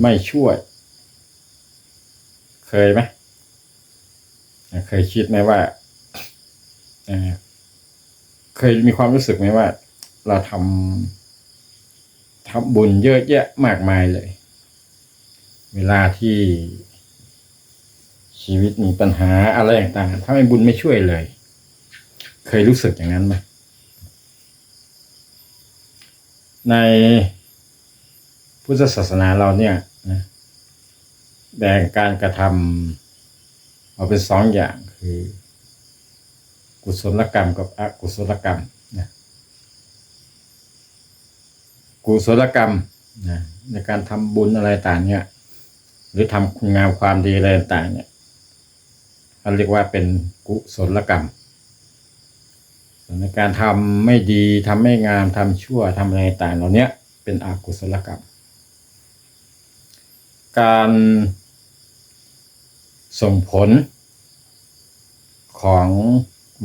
ไม่ช่วย เคยไหมเคยคิดไหมว่าเเคยมีความรู้สึกไหมว่า เราทำทำบุญเยอะแยะมากมายเลย เวลาที่ชีวิตมีปัญหาอะไรต่างๆถ้าไม่บุญไม่ช่วยเลย เคยรู้สึกอย่างนั้นไหมใน พุทธศาสนาเราเนี่ยนะแบ่งการกระทำออกเป็นสองอย่างคือ กุศลกรรมกับอกุศลกรรมนะกุศลกรรมนะในการทำบุญอะไรต่างเนี่ย หรือทำคุณงามความดีอะไรต่างเนี่ยเขาเรียกว่าเป็นกุศลกรรมในการทำไม่ดีทำไม่งามทำชั่วทำอะไรต่างเหล่านี้เป็นอกุศลกรรม การส่งผลของ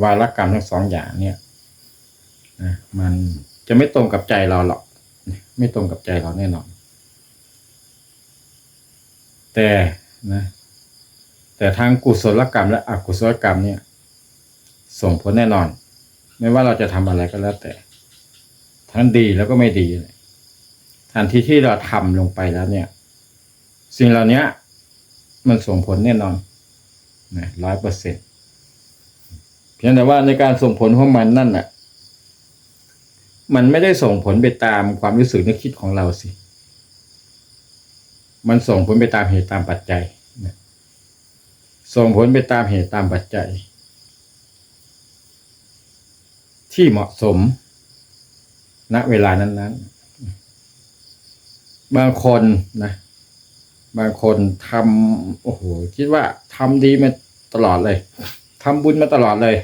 วาระกรรมทั้งสองอย่างเนี่ยนะมันจะไม่ตรงกับใจเราหรอก ไม่ตรงกับใจเราแน่นอน แต่นะแต่ทางกุศลกรรมและอกุศลกรรมเนี่ย ส่งผลแน่นอน ไม่ว่าเราจะทำอะไรก็แล้วแต่ ทั้งดีแล้วก็ไม่ดี ทันทีที่เราทำลงไปแล้วเนี่ย สิ่งเหล่านี้มันส่งผลแน่นอนนะร้อยเปอร์เซ็นเพียงแต่ว่าในการส่งผลของมันนั่นแหละมันไม่ได้ส่งผลไปตามความรู้สึกนึกคิดของเราสิ มันส่งผลไปตามเหตุตามปัจจัยนะส่งผลไปตามเหตุตามปัจจัย ที่เหมาะสม ณ เวลานั้น ๆ บางคนนะ บางคนทำโอ้โหคิดว่าทำดีมาตลอดเลยทำบุญมาตลอดเลย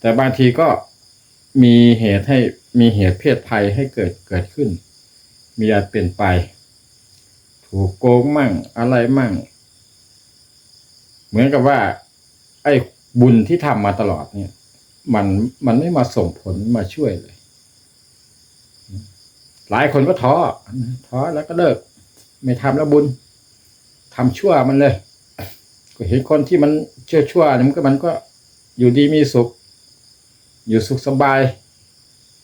แต่บางทีก็มีเหตุให้มีเหตุเพศภัยให้เกิดเกิดขึ้น มีอาจเปลี่ยนไป ถูกโกงมั่งอะไรมั่ง เหมือนกับว่า ไอ้บุญที่ทำมาตลอดเนี่ย มันมันไม่มาส่งผลมาช่วยเลย หลายคนก็ท้อท้อแล้วก็เลิก ไม่ทำแล้วบุญทำชั่วมันเลย ก็เห็นคนที่มันเชื่อชั่วเนี่ยมันก็มันก็อยู่ดีมีสุข อยู่สุขสบาย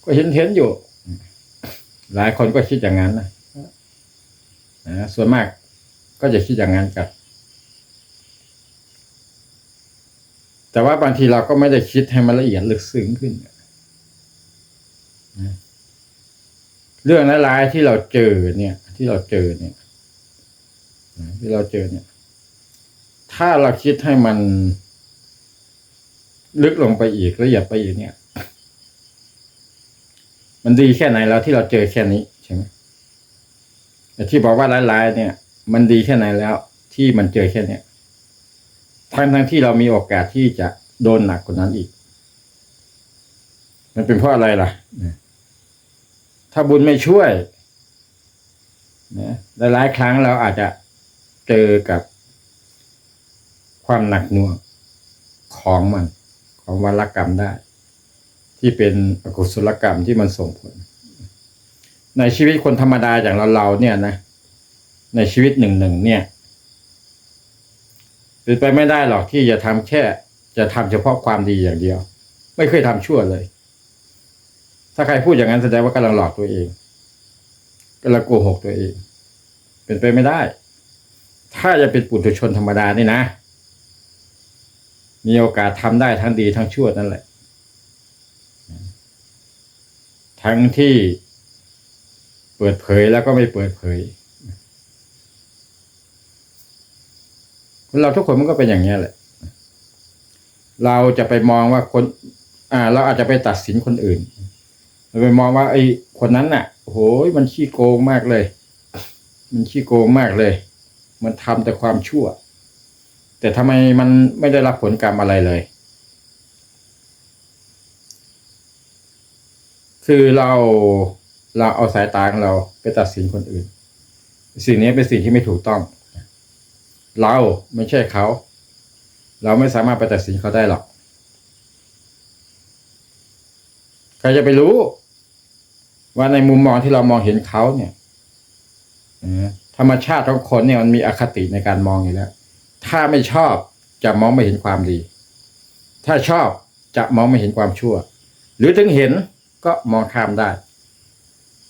ก็เห็นเห็นอยู่ หลายคนก็คิดอย่างนั้นนะนะส่วนมากก็จะคิดอย่างนั้นกันแต่ว่าบางทีเราก็ไม่ได้คิดให้มันละเอียดลึกซึ้งขึ้นเรื่องร้ายๆที่เราเจอเนี่ย ที่เราเจอเนี่ย ที่เราเจอเนี่ย ถ้าเราคิดให้มัน ลึกลงไปอีกละเอียดไปอีกเนี่ย มันดีแค่ไหนแล้วที่เราเจอแค่นี้ใช่ไหมแต่ที่บอกว่าร้ายๆเนี่ย มันดีแค่ไหนแล้ว ที่มันเจอแค่เนี้ยทั้งทั้งที่เรามีโอกาสที่จะโดนหนักกว่านั้นอีก มันเป็นเพราะอะไรล่ะนะถ้าบุญไม่ช่วยนะหลายๆครั้งเราอาจจะ เจอกับความหนักหน่วงของมัน ของวรกรรมได้ ที่เป็นอกุศลกรรมที่มันส่งผล ในชีวิตคนธรรมดาอย่างเราเราๆเนี่ยนะ ในชีวิตหนึ่งหนึ่งเนี่ยเป็นไปไม่ได้หรอกที่จะทำแค่ จะทำเฉพาะความดีอย่างเดียว ไม่เคยทำชั่วเลย ถ้าใครพูดอย่างนั้นแสดงว่ากำลังหลอกตัวเองกำลังโกหกตัวเอง เป็นไปไม่ได้ ถ้าจะเป็นปุถุชนธรรมดานี่นะ มีโอกาสทำได้ทั้งดีทั้งชั่วนั่นแหละ ทั้งที่เปิดเผยแล้วก็ไม่เปิดเผยคนเราทุกคนมันก็เป็นอย่างนี้แหละ เราจะไปมองว่าคน อ่า เราอาจจะไปตัดสินคนอื่น เราไปมองว่าไอ้คนนั้นน่ะโอ้โหมันขี้โกงมากเลย มันขี้โกงมากเลย มันทำแต่ความชั่ว แต่ทำไมมันไม่ได้รับผลกรรมอะไรเลย คือเราเราเอาสายตาของเราไปตัดสินคนอื่น สิ่งนี้เป็นสิ่งที่ไม่ถูกต้อง เราไม่ใช่เขา เราไม่สามารถไปตัดสินเขาได้หรอกใครจะไปรู้ ว่าในมุมมองที่เรามองเห็นเขาเนี่ยนะ ธรรมชาติของคนเนี่ยมันมีอคติในการมองอยู่แล้ว ถ้าไม่ชอบจะมองไม่เห็นความดี ถ้าชอบจะมองไม่เห็นความชั่ว หรือถึงเห็นก็มองข้ามได้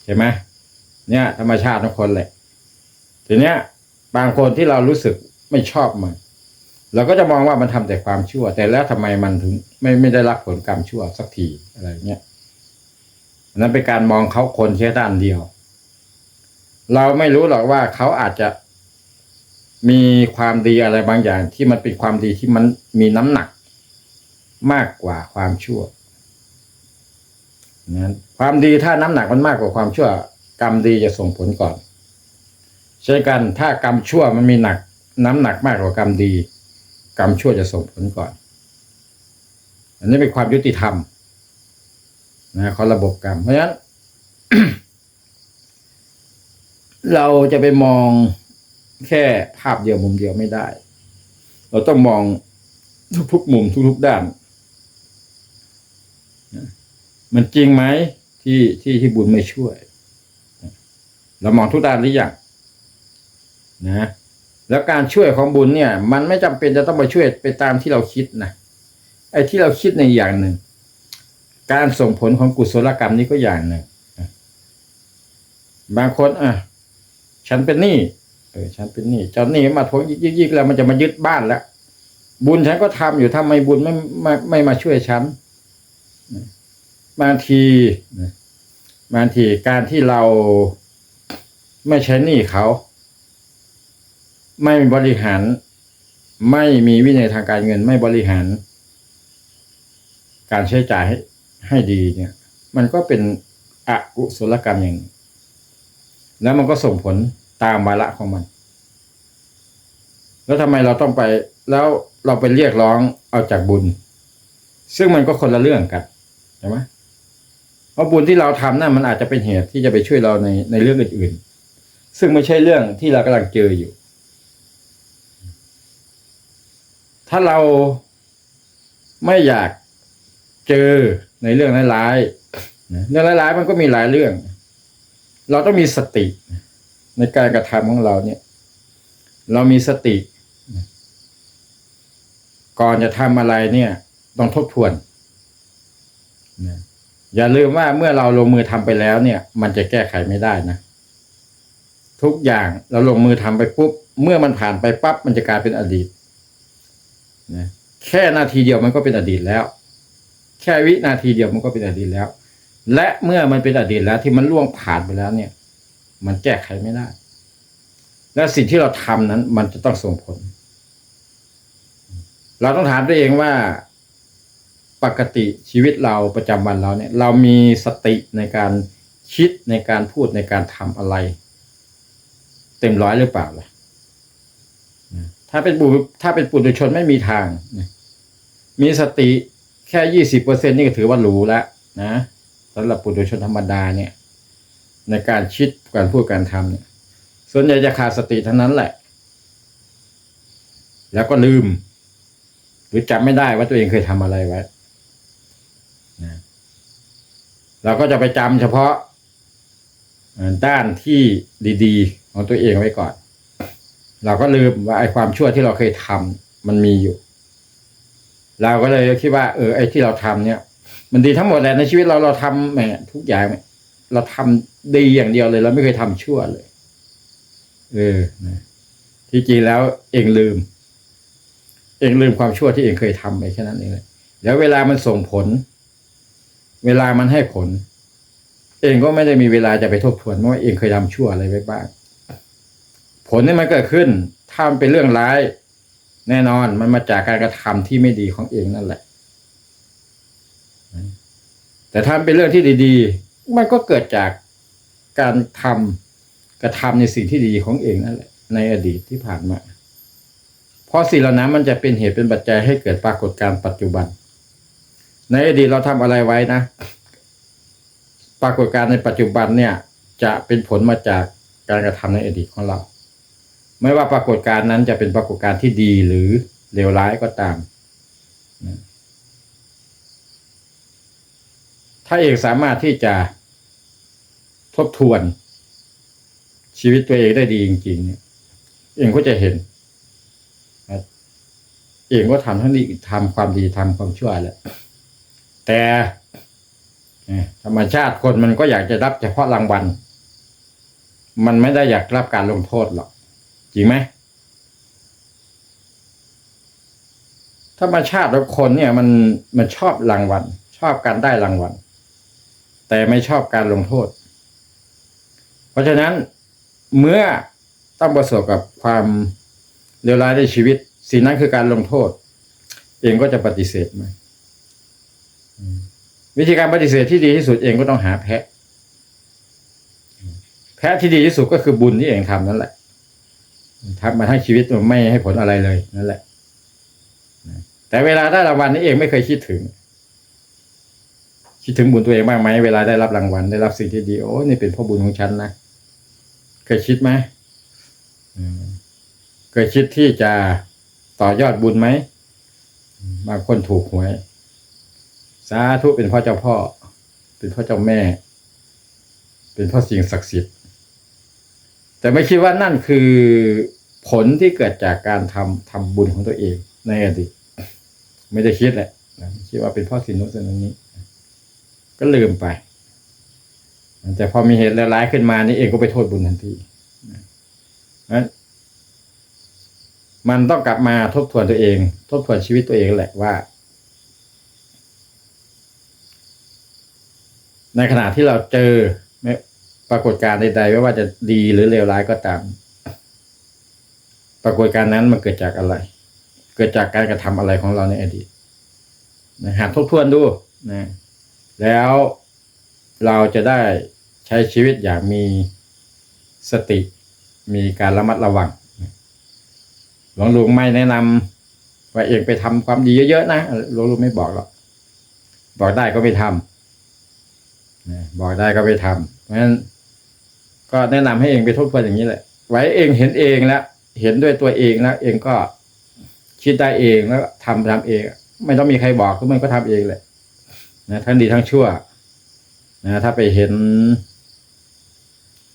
ใช่ไหมเนี่ย ธรรมชาติของคนแหละทีเนี้ยบางคนที่เรารู้สึกไม่ชอบมันเราก็จะมองว่ามันทำแต่ความชั่ว แต่แล้วทำไมมันถึง ไม่ไม่ได้รับผลกรรมชั่วสักทีอะไรเงี้ยนนั้นเป็นการมองเขาคนแค่ด้านเดียว เราไม่รู้หรอกว่าเขาอาจจะมีความดีอะไรบางอย่าง ที่มันเป็นความดีที่มันมีน้ำหนักมากกว่าความชั่วนั้นความดีถ้าน้ำหนักมันมากกว่าความชั่ว กรรมดีจะส่งผลก่อนเช่นกันถ้ากรรมชั่วมันมีหนัก น้ำหนักมากกว่ากรรมดี กรรมชั่วจะส่งผลก่อน อันนี้เป็นความยุติธรรมนะของระบบกรรมเพราะฉะนั้น เราจะไปมองแค่ภาพเดียวมุมเดียวไม่ได้ เราต้องมองทุกๆมุมทุกๆด้านมันจริงไหมที่ที่ที่บุญไม่ช่วย เรามองทุกด้านหรือยังนะแล้วการช่วยของบุญเนี่ย มันไม่จำเป็นจะต้องไปช่วยไปตามที่เราคิดนะไอ้ที่เราคิดในอย่างหนึ่ง การส่งผลของกุศลกรรมนี้ก็อย่างหนึ่งบางคนอะ ฉันเป็นหนี้เออฉันเป็นหนี้เจ้าหนี้มาทวงยิกยิกๆแล้วมันจะมายึดบ้านแล้วบุญฉันก็ทำอยู่ทำไมบุญไม่ไม่ไม่มาช่วยฉันบางทีบางทีการที่เราไม่ใช้หนี้เขา ไม่บริหาร ไม่มีวินัยทางการเงิน ไม่บริหาร การใช้จ่ายให้ให้ดีเนี่ย มันก็เป็นอกุศลกรรมอย่างหนึ่ง แล้วมันก็ส่งผลตามวาระของมัน แล้วทำไมเราต้องไป แล้วเราไปเรียกร้องเอาจากบุญ ซึ่งมันก็คนละเรื่องกันใช่ไหมเพราะบุญที่เราทำนั่นมันอาจจะเป็นเหตุที่จะไปช่วยเราในในเรื่องอื่นๆ ซึ่งไม่ใช่เรื่องที่เรากำลังเจออยู่ ถ้าเราไม่อยากเจอในเรื่องร้ายๆเรื่องร้ายๆมันก็มีหลายเรื่อง เราต้องมีสติในการกระทำของเราเนี่ย เรามีสติ ก่อนจะทำอะไรเนี่ย ต้องทบทวนนะอย่าลืมว่าเมื่อเราลงมือทำไปแล้วเนี่ย มันจะแก้ไขไม่ได้นะ ทุกอย่างเราลงมือทำไปปุ๊บ เมื่อมันผ่านไปปั๊บมันจะกลายเป็นอดีตนะแค่นาทีเดียวมันก็เป็นอดีตแล้ว แค่วินาทีเดียวมันก็เป็นอดีตแล้ว และเมื่อมันเป็นอดีตแล้วที่มันล่วงผ่านไปแล้วเนี่ย มันแก้ไขไม่ได้ และสิ่งที่เราทำนั้น มันจะต้องส่งผล เราต้องถามตัวเองว่าปกติชีวิตเราประจำวันเราเนี่ย เรามีสติในการคิดในการพูดในการทำอะไร เต็มร้อยหรือเปล่าล่ะถ้าเป็นบุถ้าเป็นปุถุชนไม่มีทาง มีสติแค่ยี่สิบเปอร์เซ็นนี่ก็ถือว่าหรูแล้วนะ สำหรับปุถุชนธรรมดาเนี่ย ในการคิดการพูดการทำเนี่ย ส่วนใหญ่จะขาดสติทั้งนั้นแหละ แล้วก็ลืม หรือจำไม่ได้ว่าตัวเองเคยทำอะไรไว้นะเราก็จะไปจำเฉพาะด้านที่ดีๆ ของตัวเองไว้ก่อน เราก็ลืมว่าไอ้ความชั่วที่เราเคยทำมันมีอยู่ เราก็เลยคิดว่า เออไอ้ที่เราทำเนี่ย มันดีทั้งหมดแหละในชีวิตเราเราทำแหมทุกอย่างเนี่ยเราทำดีอย่างเดียวเลย เราไม่เคยทำชั่วเลย เออนะที่จริงแล้วเองลืม เองลืมความชั่วที่เองเคยทำไปแค่นั้นเองเลยแล้วเวลามันส่งผล เวลามันให้ผล เองก็ไม่ได้มีเวลาจะไปทบทวนว่าเองเคยทำชั่วอะไรไว้บ้าง ผลนี่มันเกิดขึ้นถ้ามันเป็นเรื่องร้าย แน่นอนมันมาจากการกระทำที่ไม่ดีของเองนั่นแหละ แต่ถ้าเป็นเรื่องที่ดีๆ มันก็เกิดจากการทำกระทำในสิ่งที่ดีของเองนั่นแหละ ในอดีตที่ผ่านมา เพราะสิ่งเหล่านั้นมันจะเป็นเหตุเป็นปัจจัยให้เกิดปรากฏการณ์ปัจจุบัน ในอดีตเราทำอะไรไว้นะ ปรากฏการณ์ในปัจจุบันเนี่ย จะเป็นผลมาจากการกระทำในอดีตของเรา ไม่ว่าปรากฏการณ์นั้นจะเป็นปรากฏการณ์ที่ดีหรือเลวร้ายก็ตามนะ ถ้าเอกสามารถที่จะทบทวนชีวิตตัวเองได้ดีจริงๆเนี่ยเองก็จะเห็น เองก็ทำทั้งดีทำความดีทำความชั่วแหละแต่ธรรมชาติคนมันก็อยากจะรับเฉพาะรางวัล มันไม่ได้อยากรับการลงโทษหรอก จริงไหมธรรมชาติแล้วคนเนี่ยมันมันชอบรางวัล ชอบการได้รางวัล แต่ไม่ชอบการลงโทษ เพราะฉะนั้นเมื่อต้องประสบกับความเลวร้ายในชีวิต สิ่งนั้นคือการลงโทษ เองก็จะปฏิเสธมันอืมวิธีการปฏิเสธที่ดีที่สุดเองก็ต้องหาแพะ แพะที่ดีที่สุดก็คือบุญที่เองทำนั่นแหละทำมาทั้งชีวิตมันไม่ให้ผลอะไรเลยนั่นแหละ แต่เวลาได้รางวัลนี่เองไม่เคยคิดถึง คิดถึงบุญตัวเองบ้างไหมเวลาได้รับรางวัลได้รับสิ่งที่ดีโอ้นี่เป็นพ่อบุญของฉันนะเคยคิดไหมเคยคิดที่จะต่อยอดบุญไหมบางคนถูกหวยสาธุเป็นพ่อเจ้าพ่อ เป็นพ่อเจ้าแม่ เป็นพ่อสิ่งศักดิ์สิทธิ์แต่ไม่คิดว่านั่นคือผลที่เกิดจากการทำทำบุญของตัวเองในอดีตไม่ได้คิดแหละคิดว่าเป็นพ่อสิ่งโน้นสิ่งนี้ ก็ลืมไป แต่พอมีเหตุร้ายขึ้นมานี่เองก็ไปโทษบุญทันทีนะนั้นมันต้องกลับมาทบทวนตัวเอง ทบทวนชีวิตตัวเองแหละว่า ในขณะที่เราเจอไม่ปรากฏการณ์ใดๆไม่ว่าจะดีหรือเลวร้ายก็ตาม ปรากฏการณ์นั้นมันเกิดจากอะไร เกิดจากการกระทำอะไรของเราในอดีตนะหากทบทวนดูนะ แล้วเราจะได้ใช้ชีวิตอย่างมีสติมีการระมัดระวังหลวงลุงไม่แนะนำว่าเองไปทำความดีเยอะๆนะหลวงลุงไม่บอกหรอกบอกได้ก็ไม่ทำบอกได้ก็ไม่ทำเพราะฉะนั้นก็แนะนำให้เองไปทบทวนอย่างนี้แหละไว้เองเห็นเองแล้วเห็นด้วยตัวเองแล้วเองก็คิดได้เองแล้วทำทำเอง ไม่ต้องมีใครบอกทุกมันก็ทำเองแหละ นะทั้งดีทั้งชั่วนะถ้าไปเห็น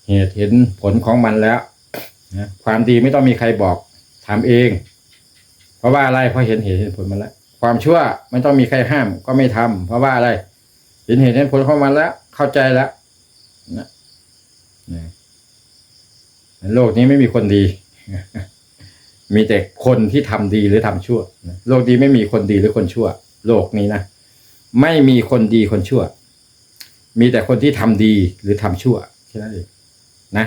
เหตุเห็นผลของมันแล้วนะความดีไม่ต้องมีใครบอกทำเอง เพราะว่าอะไรเพราะเห็นเหตุเห็นผลมันแล้วความชั่วไม่ต้องมีใครห้ามก็ไม่ทำเพราะว่าอะไร เห็นเหตุเห็นผลของมันแล้ว เข้าใจแล้วนะนะโลกนี้ไม่มีคนดี มีแต่คนที่ทำดีหรือทำชั่ว โลกนี้ไม่มีคนดีหรือคนชั่ว โลกนี้นะ ไม่มีคนดีคนชั่ว มีแต่คนที่ทำดีหรือทำชั่วแค่นั้นเองนะ